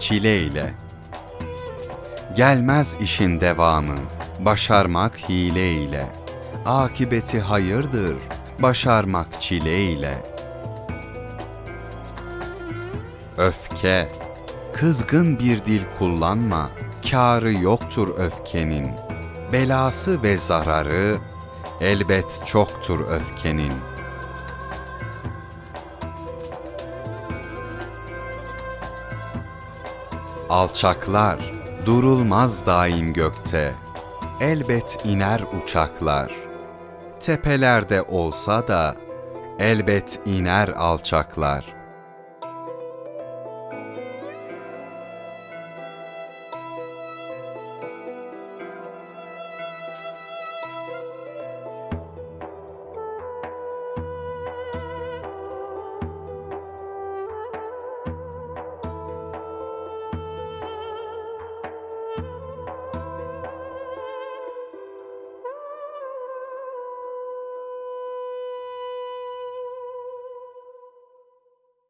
çileyle. Gelmez işin devamı, başarmak hileyle. Akibeti hayırdır, başarmak çileyle. Öfke, kızgın bir dil kullanma, kârı yoktur öfkenin. Belası ve zararı elbet çoktur öfkenin. Alçaklar durulmaz daim gökte, elbet iner uçaklar. Tepelerde olsa da elbet iner alçaklar.''